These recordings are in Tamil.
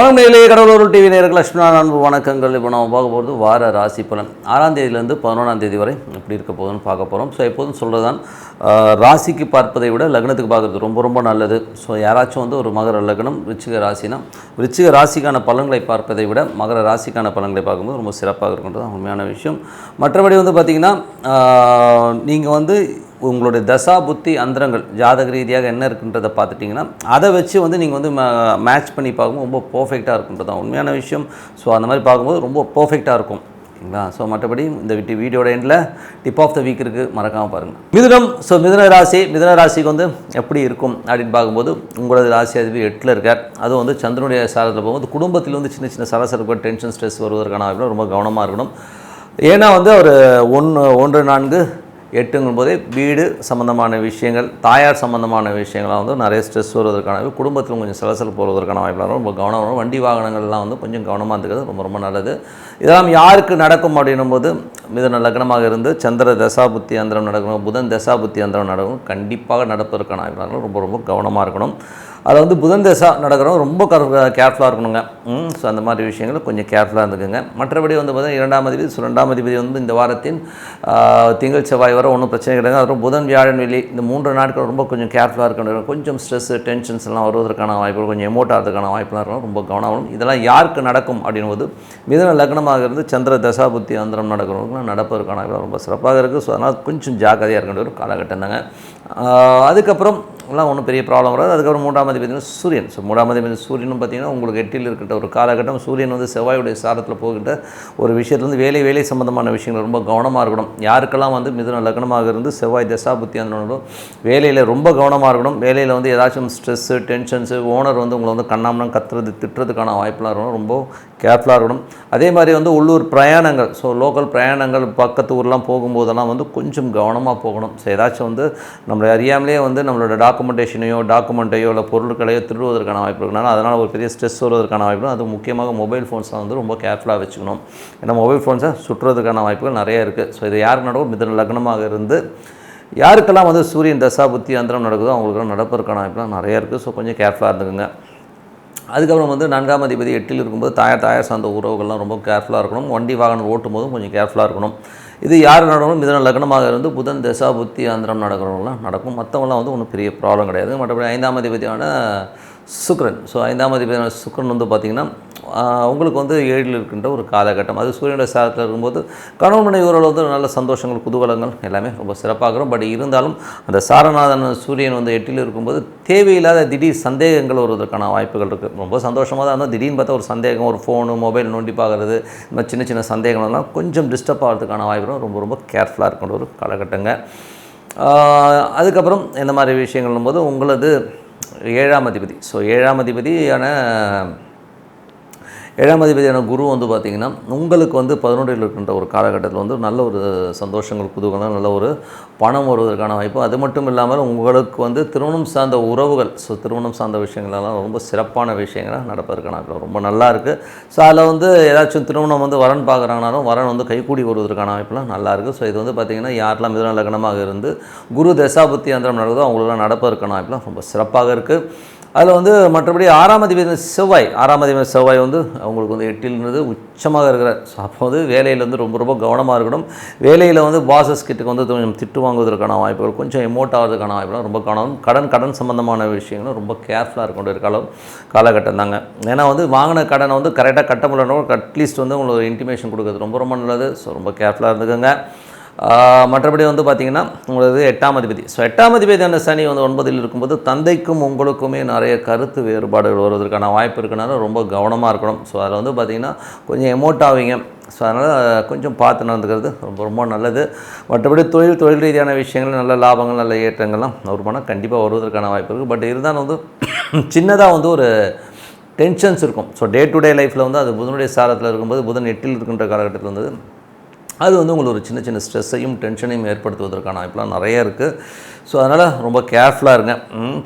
வணக்கம் நேரிலே கடவுளூர் டிவி நேர்கள் லட்சுமணா அன்பு வணக்கங்கள். இப்போ நம்ம பார்க்க போகிறது வார ராசி பலன். ஆறாம் தேதியிலேருந்து பதினொன்றாம் தேதி வரை எப்படி இருக்க போகுதுன்னு பார்க்க போகிறோம் ஸோ எப்போதும் சொல்கிறது தான் ராசிக்கு பார்ப்பதை விட லக்னத்துக்கு பார்க்குறது ரொம்ப ரொம்ப நல்லது. ஸோ யாராச்சும் வந்து ஒரு மகர லக்னம் விருச்சிக ராசினா விருச்சிக ராசிக்கான பலன்களை பார்ப்பதை விட மகர ராசிக்கான பலன்களை பார்க்கும்போது ரொம்ப சிறப்பாக இருக்கின்றது தான் உண்மையான விஷயம். மற்றபடி வந்து பார்த்திங்கன்னா நீங்கள் வந்து உங்களுடைய தசா புத்தி அந்தரங்கள் ஜாதக ரீதியாக என்ன இருக்குன்றதை பார்த்துட்டிங்கன்னா அதை வச்சு வந்து நீங்கள் வந்து மேட்ச் பண்ணி பார்க்கும்போது ரொம்ப பர்ஃபெக்டாக இருக்குன்றது தான் உண்மையான விஷயம். ஸோ அந்த மாதிரி பார்க்கும்போது ரொம்ப பர்ஃபெக்டாக இருக்கும். ஓகேங்களா ஸோ மற்றபடி இந்த விட்டு வீடியோட எண்டில் டிப் ஆஃப் த வீக் இருக்குது மறக்காமல் பாருங்கள் மிதுனம். ஸோ மிதுன ராசி மிதுன ராசிக்கு வந்து எப்படி இருக்கும் அப்படின்னு பார்க்கும்போது உங்களது ராசி அதிபதி எட்டில் இருக்கார். அதுவும் வந்து சந்திரனுடைய சாரத்தில் போகும்போது குடும்பத்தில் வந்து சின்ன சின்ன சலசலப்பு டென்ஷன் ஸ்ட்ரெஸ் வருவதற்கான வாய்ப்பு ரொம்ப கவனமாக இருக்கணும். ஏன்னா வந்து அவர் ஒன்று ஒன்று நான்கு எட்டுங்கும் போதே வீடு சம்மந்தமான விஷயங்கள் தாயார் சம்மந்தமான விஷயங்கள்லாம் வந்து நிறைய ஸ்ட்ரெஸ் வருவதற்கான குடும்பத்தில் கொஞ்சம் சலசலப்பு போகிறதுக்கான வாய்ப்பு ரொம்ப கவனம் வரும் வண்டி வாகனங்கள்லாம் வந்து கொஞ்சம் கவனமாக இருந்துக்கிறது ரொம்ப ரொம்ப நல்லது. இதெல்லாம் யாருக்கு நடக்கும் அப்படின்னும் போது மிதன லக்னமாக இருந்து சந்திர தசாபுத்தி அந்தரம் நடக்கணும் புதன் தசாபுத்தி அந்தரம் நடக்கணும் கண்டிப்பாக நடப்பதற்கான வாய்ப்பு ரொம்ப ரொம்ப கவனமாக இருக்கணும். அதில் வந்து புதன் தசா நடக்கிறவங்க ரொம்ப கேர்ஃபுல்லாக இருக்கணுங்க. ஸோ அந்த மாதிரி விஷயங்கள் கொஞ்சம் கேர்ஃபுல்லாக இருந்துக்குங்க. மற்றபடி வந்து பார்த்தீங்கன்னா இரண்டாம் அதிபதி ரெண்டாம் அதிபதி வந்து இந்த வாரத்தின் திங்கள் செவ்வாய் வர ஒன்றும் பிரச்சனை கிடையாது. அதுவும் புதன் வியாழன் வெளி இந்த மூன்று நாட்கள் ரொம்ப கொஞ்சம் கேர்ஃபுல்லாக இருக்கணும். கொஞ்சம் ஸ்ட்ரெஸ் டென்ஷன்ஸ் எல்லாம் வருவதற்கான வாய்ப்புகள் கொஞ்சம் எமோட் ஆகிறதுக்கான வாய்ப்புலாம் இருக்கும் ரொம்ப கவனம் இதெல்லாம் யாருக்கு நடக்கும் அப்படின்போது மிதன லக்னமாக இருந்து சந்திர தசாபுத்தி அந்தரம் நடக்கிறவங்களுக்குலாம் நடப்பதற்கான வாய்ப்பு ரொம்ப சிறப்பாக இருக்குது ஸோ அதனால் கொஞ்சம் ஜாக்கிரதையாக இருக்க ஒரு காலகட்டம் தாங்க. அதுக்கப்புறம் எல்லாம் ஒன்றும் பெரிய ப்ராப்ளம் வராது. அதுக்கப்புறம் மூன்றாம் அதிபதி பார்த்திங்கன்னா சூரியன். ஸோ மூன்றாம் அதிபதி சூரியனும் பார்த்தீங்கன்னா உங்களுக்கு எட்டில் இருக்கின்ற ஒரு காலகட்டம். சூரியன் வந்து செவ்வாயுடைய சாரத்தில் போகின்ற ஒரு விஷயத்துலேருந்து வேலை வேலை சம்பந்தமான விஷயங்கள் ரொம்ப கவனமாக இருக்கணும். யாருக்கெல்லாம் வந்து மிதுன லக்னமாக இருந்து செவ்வாய் தசா புத்தி அந்த வேலையில் ரொம்ப கவனமாக இருக்கணும். வேலையில் வந்து ஏதாச்சும் ஸ்ட்ரெஸ்ஸு டென்ஷன்ஸு ஓனர் வந்து உங்களை வந்து கண்ணாமலாம் கத்துறது திட்டுறதுக்கான வாய்ப்பெலாம் இருக்கணும். ரொம்ப கேர்ஃபுல்லாக இருக்கணும். அதே மாதிரி வந்து உள்ளூர் பிரயாணங்கள். ஸோ லோக்கல் பிரயாணங்கள் பக்கத்து ஊர்லாம் போகும்போதெல்லாம் வந்து கொஞ்சம் கவனமாக போகணும். ஸோ ஏதாச்சும் வந்து நம்மளை அறியாமலே வந்து நம்மளோட டாக்குமெண்டேஷனையோ டாக்குமெண்ட்டையோ இல்லை பொருட்களையோ திருடுவதற்கான வாய்ப்பு இருக்கனால அதனால் ஒரு பெரிய ஸ்ட்ரெஸ் வருவதற்கான வாய்ப்பு அது முக்கியமாக மொபைல் ஃபோன்ஸை வந்து ரொம்ப கேர்ஃபுல்லாக வச்சுக்கணும். ஏன்னா மொபைல் ஃபோன்ஸை சுற்றுறதுக்கான வாய்ப்புகள் நிறைய இருக்குது ஸோ இது யாருக்கு நடக்கும்? மிதன லக்னமாக இருந்து யாருக்கெல்லாம் வந்து சூரியன் தசா புத்தி அந்தரம் நடக்குதோ அவங்களுக்கெல்லாம் நடப்பதற்கான வாய்ப்புலாம் நிறைய இருக்குது ஸோ கொஞ்சம் கேர்ஃபுல்லாக இருந்துக்குங்க. அதுக்கப்புறம் வந்து நான்காம் அதிபதி எட்டில் இருக்கும்போது தாயார் தாயார் சார்ந்த உறவுகள்லாம் ரொம்ப கேர்ஃபுல்லாக இருக்கணும். வண்டி வாகனம் ஓட்டும் போதும் கொஞ்சம் கேர்ஃபுல்லாக இருக்கணும். இது யார் நடக்கணும்? மிதன லக்னமாக இருந்து புதன் தசா புத்தி ஆந்திரம் நடக்கிறவங்களாம் நடக்கும். மற்றவங்களாம் வந்து ஒன்றும் பெரிய ப்ராப்ளம் கிடையாது. மற்றபடி ஐந்தாம் அதிபதியான சுக்ரன் ஸோ ஐந்தாம் அதிபதியான சுக்ரன் வந்து பார்த்திங்கன்னா உங்களுக்கு வந்து ஏழில் இருக்கின்ற ஒரு காலகட்டம். அது சூரியனுடைய சாரத்தில் இருக்கும்போது கணவன் மனைவி வந்து நல்ல சந்தோஷங்கள் குதூகலங்கள் எல்லாமே ரொம்ப சிறப்பாக இருக்கும் பட் இருந்தாலும் அந்த சாரநாதன் சூரியன் வந்து எட்டில் இருக்கும்போது தேவையில்லாத திடீர் சந்தேகங்கள் வருவதற்கான வாய்ப்புகள் இருக்குது ரொம்ப சந்தோஷமாக தான் இருந்தால் திடீர்னு பார்த்தா ஒரு சந்தேகம் ஒரு ஃபோனு மொபைல் நோண்டி பார்க்குறது இந்த சின்ன சின்ன சின்ன சந்தேகங்கள்லாம் கொஞ்சம் டிஸ்டர்ப் ஆகிறதுக்கான வாய்ப்புகள் ரொம்ப ரொம்ப கேர்ஃபுல்லாக இருக்கின்ற ஒரு காலகட்டங்க. அதுக்கப்புறம் இந்த மாதிரி விஷயங்கள்னும் போது உங்களது ஏழாம் அதிபதி. ஸோ ஏழாம் அதிபதியான ஏழாம் அதிபதியான குரு வந்து பார்த்திங்கன்னா உங்களுக்கு வந்து பதினொன்றில் இருக்கின்ற ஒரு காலகட்டத்தில் வந்து நல்ல ஒரு சந்தோஷங்கள் குதூகலம் நல்ல ஒரு பணம் வருவதற்கான வாய்ப்பு. அது மட்டும் இல்லாமல் உங்களுக்கு வந்து திருமணம் சார்ந்த உறவுகள் ஸோ திருமணம் சார்ந்த விஷயங்கள்லாம் ரொம்ப சிறப்பான விஷயங்களாக நடப்பதற்கான ரொம்ப நல்லா இருக்குது ஸோ அதில் வந்து ஏதாச்சும் திருமணம் வந்து வரன் பார்க்குறாங்கனாலும் வரன் வந்து கைகூடி வருவதற்கான வாய்ப்புலாம் நல்லா இருக்குது ஸோ இது வந்து பார்த்திங்கன்னா யாரெல்லாம் மிதன லக்னமாக இருந்து குரு தசாபுத்தி அந்தரம் நடக்குதோ அவங்களெலாம் நடப்பதற்கான வாய்ப்புலாம் ரொம்ப சிறப்பாக இருக்குது அதில் வந்து மற்றபடி ஆறாம் அதிபதி செவ்வாய் ஆறாம் அதிபதி செவ்வாய் வந்து அவங்களுக்கு வந்து எட்டில்ன்றது உச்சமாக இருக்கிறார். ஸோ அப்போ வந்து வேலையில் வந்து ரொம்ப ரொம்ப கவனமாக இருக்கணும். வேலையில் வந்து பாசஸ் கிட்டக்கு வந்து கொஞ்சம் திட்டு வாங்குவதற்கான வாய்ப்புகள் கொஞ்சம் எமோட் ஆகிறதுக்கான வாய்ப்புகள் ரொம்ப கவனம். கடன் கடன் சம்பந்தமான விஷயங்களும் ரொம்ப கேர்ஃபுல்லாக இருக்கணும் வேண்டிய காலம் காலகட்டம் தாங்க. ஏன்னா வந்து வாங்கின கடனை வந்து கரெக்டாக கட்ட முடியலன்னா அட்லீஸ்ட் வந்து உங்களுக்கு இன்டிமேஷன் கொடுக்குறது ரொம்ப ரொம்ப நல்லது. ஸோ ரொம்ப கேர்ஃபுல்லாக இருந்துக்கோங்க. மற்றபடி வந்து பார்த்திங்கன்னா உங்களது எட்டாம் அதிபதி. ஸோ எட்டாம் அதிபதியான சனி வந்து ஒன்பதில் இருக்கும்போது தந்தைக்கும் உங்களுக்குமே நிறைய கருத்து வேறுபாடுகள் வருவதற்கான வாய்ப்பு இருக்கனால ரொம்ப கவனமாக இருக்கணும். ஸோ அதில் வந்து பார்த்திங்கன்னா கொஞ்சம் எமோட் ஆவீங்க. ஸோ அதனால் கொஞ்சம் பார்த்து நடந்துக்கிறது ரொம்ப ரொம்ப நல்லது. மற்றபடி தொழில் தொழில் ரீதியான விஷயங்கள் நல்ல லாபங்கள் நல்ல ஏற்றங்கள்லாம் வருமானம் கண்டிப்பாக வருவதற்கான வாய்ப்பு இருக்குது பட் இருந்தாலும் வந்து சின்னதாக வந்து ஒரு டென்ஷன்ஸ் இருக்கும். ஸோ டே டு டே லைஃப்பில் வந்து அது புதனுடைய சாரத்தில் இருக்கும்போது புதன் எட்டில் இருக்கின்ற காலகட்டத்தில் வந்து அது வந்து உங்களுக்கு ஒரு சின்ன சின்ன ஸ்ட்ரெஸ்ஸையும் டென்ஷனையும் ஏற்படுத்துவதற்கான வாய்ப்புலாம் நிறைய இருக்குது ஸோ அதனால் ரொம்ப கேர்ஃபுல்லாக இருங்க.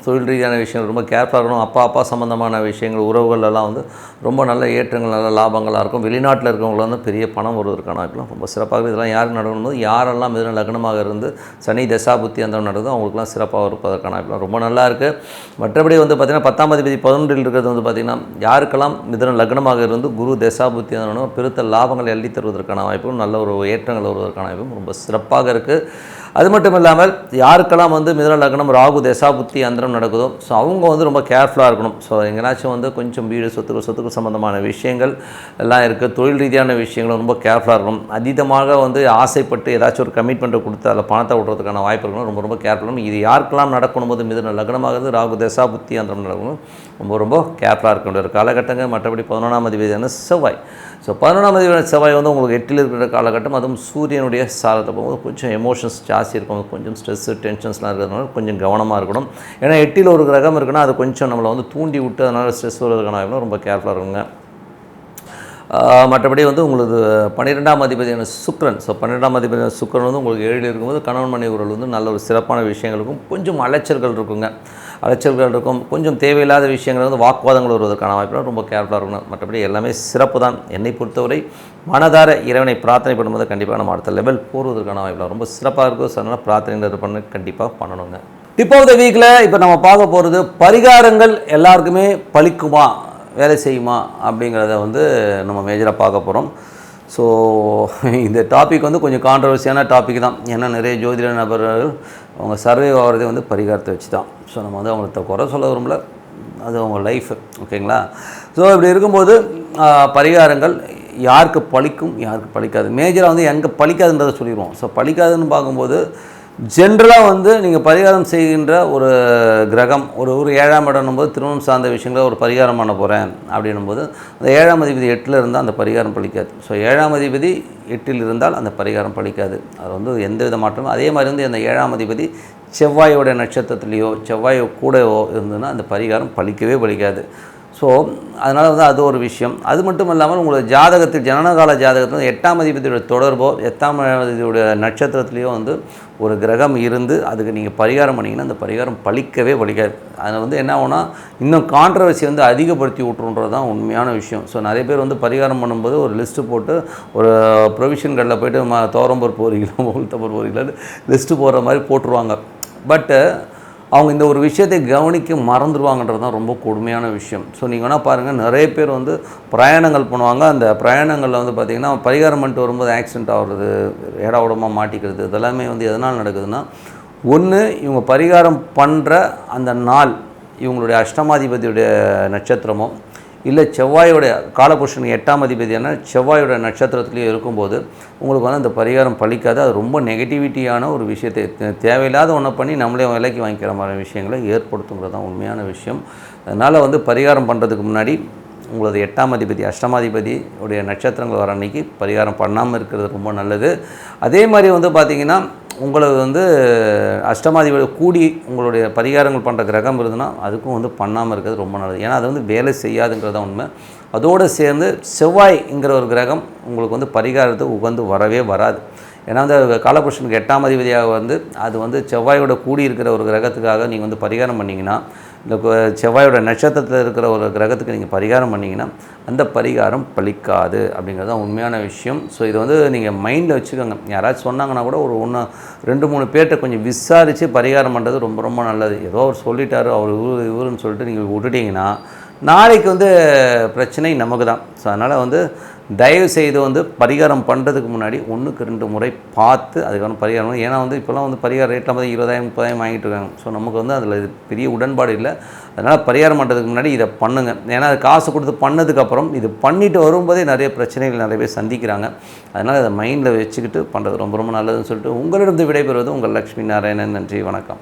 தொழில் ரீதியான விஷயங்கள் ரொம்ப கேர்ஃபுல்லாக இருக்கணும். அப்பா அப்பா சம்மந்தமான விஷயங்கள் உறவுகளெல்லாம் வந்து ரொம்ப நல்ல ஏற்றங்கள் நல்ல லாபங்களாக இருக்கும். வெளிநாட்டில் இருக்கவங்கள வந்து பெரிய பணம் வருவதற்கான வாய்ப்புலாம் ரொம்ப சிறப்பாக இதெல்லாம் யாருக்கு நடக்கணும் யாரெல்லாம் மிதன லக்னமாக இருந்து சனி தசாபுத்தி அந்த நடக்குதோ அவங்களுக்குலாம் சிறப்பாக இருப்பதற்கான வாய்ப்புலாம் ரொம்ப நல்லா இருக்குது மற்றபடி வந்து பார்த்திங்கன்னா பத்தாம் அதிபதி பதினொன்றில் இருக்கிறது வந்து பார்த்திங்கன்னா யாருக்கெல்லாம் மிதன லக்னமாக இருந்து குரு தசாபுத்தி அந்த பெருத்த லாபங்களை அள்ளி தருவதற்கான வாய்ப்பும் நல்ல ஒரு ஏற்றங்கள் வருவதற்கான அமைப்பும் ரொம்ப சிறப்பாக இருக்குது அது மட்டும் இல்லாமல் யாருக்கெல்லாம் வந்து மிதன லக்னம் ராகு தசா புத்தி அந்தரம் நடக்குதோ ஸோ அவங்க வந்து ரொம்ப கேர்ஃபுல்லாக இருக்கணும். ஸோ எங்கேனாச்சும் வந்து கொஞ்சம் வீடு சொத்துக்கள் சொத்துக்கள் சம்மந்தமான விஷயங்கள் எல்லாம் இருக்குது தொழில் ரீதியான விஷயங்களும் ரொம்ப கேர்ஃபுல்லாக இருக்கணும். அதீதமாக வந்து ஆசைப்பட்டு ஏதாச்சும் ஒரு கமிட்மெண்ட்டை கொடுத்து அதில் பணத்தை விடுறதுக்கான வாய்ப்பு இருக்கணும் ரொம்ப ரொம்ப கேர்ஃபுல்லாக இது யாருக்கெல்லாம் நடக்கணும் போது மிதன லக்னமாகிறது ராகு தசா புத்தி அந்தரம் நடக்கணும். ரொம்ப ரொம்ப கேர்ஃபுல்லாக இருக்க வேண்டிய ஒரு காலகட்டங்கள் மற்றபடி பதினொன்றாம் அதிபதியான செவ்வாய். ஸோ பதினொன்றாம் அதிபதியான செவ்வாய் வந்து உங்களுக்கு எட்டில் இருக்கிற காலகட்டம் அதுவும் சூரியனுடைய சாரத்தை போகும்போது கொஞ்சம் எமோஷன்ஸ் ஜாஸ்தி இருக்கும். கொஞ்சம் ஸ்ட்ரெஸ்ஸு டென்ஷன்ஸ்லாம் இருக்கிறதுனால கொஞ்சம் கவனமாக இருக்கணும். ஏன்னா எட்டில் ஒரு கிரகம் இருக்குன்னா அது கொஞ்சம் நம்மளை வந்து தூண்டி விட்டு அதனால் ஸ்ட்ரெஸ் வருவதற்கான ரொம்ப கேர்ஃபுல்லாக இருக்குங்க மற்றபடி வந்து உங்களுக்கு பன்னிரெண்டாம் அதிபதியான சுக்ரன் ஸோ பன்னிரெண்டாம் அதிபதியான சுக்கிரன் வந்து உங்களுக்கு ஏழில் இருக்கும்போது கணவன் மனைவி உறவு வந்து நல்ல ஒரு சிறப்பான விஷயங்களுக்கும் கொஞ்சம் அலைச்சல்கள் இருக்குங்க. அலைச்சல்கள் இருக்கும். கொஞ்சம் தேவையில்லாத விஷயங்கள் வந்து வாக்குவாதங்கள் வருவதற்கான வாய்ப்பு ரொம்ப கேர்ஃபுல்லாக இருக்கணும். மற்றபடி எல்லாமே சிறப்பு தான். என்னை பொறுத்தவரை மனதார இறைவனை பிரார்த்தனை பண்ணும்போது கண்டிப்பாக நம்ம அடுத்த லெவல் போடுவதற்கான வாய்ப்புகள் ரொம்ப சிறப்பாக இருக்கும். ஸோ அதனால் பிரார்த்தனை பண்ண கண்டிப்பாக பண்ணணுங்க. டிப் ஆஃப் த வீக்கில் இப்போ நம்ம பார்க்க போகிறது பரிகாரங்கள் எல்லாருக்குமே பழிக்குமா? வேலை செய்யுமா? அப்படிங்கிறத வந்து நம்ம மேஜராக பார்க்க போகிறோம் ஸோ இந்த டாபிக் வந்து கொஞ்சம் கான்ட்ரவர்சியான டாபிக் தான். ஏன்னா நிறைய ஜோதிட நபர்கள் அவங்க சர்வே ஆகிறதே வந்து பரிகாரத்தை வச்சு தான் ஸோ நம்ம வந்து அவங்கள்ட்ட குறை சொல்ல விரும்பல. அது அவங்க லைஃப் ஓகேங்களா ஸோ இப்படி இருக்கும்போது பரிகாரங்கள் யாருக்கு பழிக்கும் யாருக்கு பலிக்காது மேஜராக வந்து எங்கே பழிக்காதுன்றதை சொல்லிடுவோம். ஸோ பலிக்காதுன்னு பார்க்கும்போது ஜென்ரலாக வந்து நீங்கள் பரிகாரம் செய்கின்ற ஒரு கிரகம் ஒரு ஒரு ஏழாம் இடம்னும் போது திருமணம் சார்ந்த விஷயங்களை ஒரு பரிகாரம் பண்ண போகிறேன் அப்படின்னும் போது அந்த ஏழாம் அதிபதி எட்டில் இருந்தால் அந்த பரிகாரம் பலிக்காது ஸோ ஏழாம் அதிபதி எட்டில் இருந்தால் அந்த பரிகாரம் பலிக்காது அது வந்து எந்த வித மாற்றமும் அதே மாதிரி வந்து அந்த ஏழாம் அதிபதி செவ்வாயோட நட்சத்திரத்துலேயோ செவ்வாயோ கூடவோ இருந்ததுன்னா அந்த பரிகாரம் பலிக்கவே பலிக்காது ஸோ அதனால் வந்து அது ஒரு விஷயம். அது மட்டும் இல்லாமல் உங்களோட ஜாதகத்தில் ஜனனகால ஜாதகத்தில் வந்து எட்டாம் அதிபதியோட தொடர்போ எட்டாம் அதிபதியோட நட்சத்திரத்துலேயோ வந்து ஒரு கிரகம் இருந்து அதுக்கு நீங்கள் பரிகாரம் பண்ணிங்கன்னா அந்த பரிகாரம் பழிக்கவே பழிக்காது. அதில் வந்து என்ன ஆகும்னா இன்னும் கான்ட்ரவர்சி வந்து அதிகப்படுத்தி விட்ருன்றது தான் உண்மையான விஷயம். ஸோ நிறைய பேர் வந்து பரிகாரம் பண்ணும்போது ஒரு லிஸ்ட்டு போட்டு ஒரு ப்ரொவிஷன் கடையில் போய்ட்டு ம தோரம்பூர் போகிறீங்களோ கிலோ உளுத்தம்பருப்பு லிஸ்ட்டு போடுற மாதிரி போட்டுருவாங்க. பட்டு அவங்க இந்த ஒரு விஷயத்தை கவனிக்க மறந்துடுவாங்கன்றது தான் ரொம்ப கொடுமையான விஷயம். ஸோ நீங்கள் வேணால் பாருங்கள் நிறைய பேர் வந்து பிரயாணங்கள் பண்ணுவாங்க. அந்த பிரயாணங்களில் வந்து பார்த்திங்கன்னா பரிகாரம் பண்ணிட்டு வரும்போது ஆக்சிடென்ட் ஆகிறது ஏடா உடம்பாக மாட்டிக்கிறது இதெல்லாமே வந்து எதனால் நடக்குதுன்னா ஒன்று இவங்க பரிகாரம் பண்ணுற அந்த நாள் இவங்களுடைய அஷ்டமாதிபதியுடைய நட்சத்திரமோ இல்லை செவ்வாயோட காலபுருஷன் எட்டாம் அதிபதியான செவ்வாயோட நட்சத்திரத்துலேயே இருக்கும்போது உங்களுக்கு வந்து அந்த பரிகாரம் பழிக்காது. அது ரொம்ப நெகட்டிவிட்டியான ஒரு விஷயத்தை தேவையில்லாத ஒன்றை பண்ணி நம்மளே விலைக்கு வாங்கிக்கிற மாதிரி விஷயங்களை ஏற்படுத்துங்கிறது தான் உண்மையான விஷயம். அதனால் வந்து பரிகாரம் பண்ணுறதுக்கு முன்னாடி உங்களது எட்டாம் அதிபதி அஷ்டமாதிபதி உடைய நட்சத்திரங்கள் வர அன்னைக்கு பரிகாரம் பண்ணாமல் இருக்கிறது ரொம்ப நல்லது. அதே மாதிரி வந்து பார்த்திங்கன்னா உங்களது வந்து அஷ்டமாதிபதி கூடி உங்களுடைய பரிகாரங்கள் பண்ணுற கிரகம் இருந்ததுன்னா அதுக்கும் வந்து பண்ணாமல் இருக்கிறது ரொம்ப நல்லது. ஏன்னா அது வந்து வேலை செய்யாதுங்கிறது தான் உண்மை. அதோடு சேர்ந்து செவ்வாய்ங்கிற ஒரு கிரகம் உங்களுக்கு வந்து பரிகாரத்துக்கு உகந்து வரவே வராது. ஏன்னா அந்த காலபுருஷனுக்கு எட்டாம் அதிபதியாக வந்து அது வந்து செவ்வாயோட கூடி இருக்கிற ஒரு கிரகத்துக்காக நீங்கள் வந்து பரிகாரம் பண்ணிங்கன்னா இந்த செவ்வாயோட நட்சத்திரத்தில் இருக்கிற ஒரு கிரகத்துக்கு நீங்கள் பரிகாரம் பண்ணிங்கன்னா அந்த பரிகாரம் பலிக்காது அப்படிங்கிறது தான் உண்மையான விஷயம். ஸோ இது வந்து நீங்கள் மைண்டில் வச்சுக்கோங்க. யாராச்சும் சொன்னாங்கன்னா கூட ஒரு ஒன்று ரெண்டு மூணு பேர்கிட்ட கொஞ்சம் விசாரித்து பரிகாரம் பண்ணுறது ரொம்ப ரொம்ப நல்லது. ஏதோ அவர் சொல்லிட்டாரு அவர் இவரு இவருன்னு சொல்லிட்டு நீங்கள் விட்டுட்டீங்கன்னா நாளைக்கு வந்து பிரச்சனை நமக்கு தான் ஸோ அதனால் வந்து தயவு செய்து வந்து பரிகாரம் பண்ணுறதுக்கு முன்னாடி ஒன்றுக்கு ரெண்டு முறை பார்த்து அதுக்கான பரிகாரம் ஏன்னா வந்து இப்போல்லாம் வந்து பரிகார ரேட்டில் வந்து இருபதாயிரம் முப்பதாயிரம் வாங்கிட்டு இருக்காங்க. ஸோ நமக்கு வந்து அதில் பெரிய உடன்பாடு இல்லை. அதனால் பரிகாரம் பண்ணுறதுக்கு முன்னாடி இதை பண்ணுங்கள் ஏன்னா அது காசு கொடுத்து பண்ணதுக்கப்புறம் இது பண்ணிட்டு வரும்போதே நிறைய பிரச்சனைகள் நிறைய பேர் சந்திக்கிறாங்க. அதனால் அதை மைண்டில் வச்சுக்கிட்டு பண்ணுறது ரொம்ப ரொம்ப நல்லதுன்னு சொல்லிட்டு உங்களிடம் விடைபெறுவது உங்கள் லக்ஷ்மி நாராயணன். நன்றி வணக்கம்.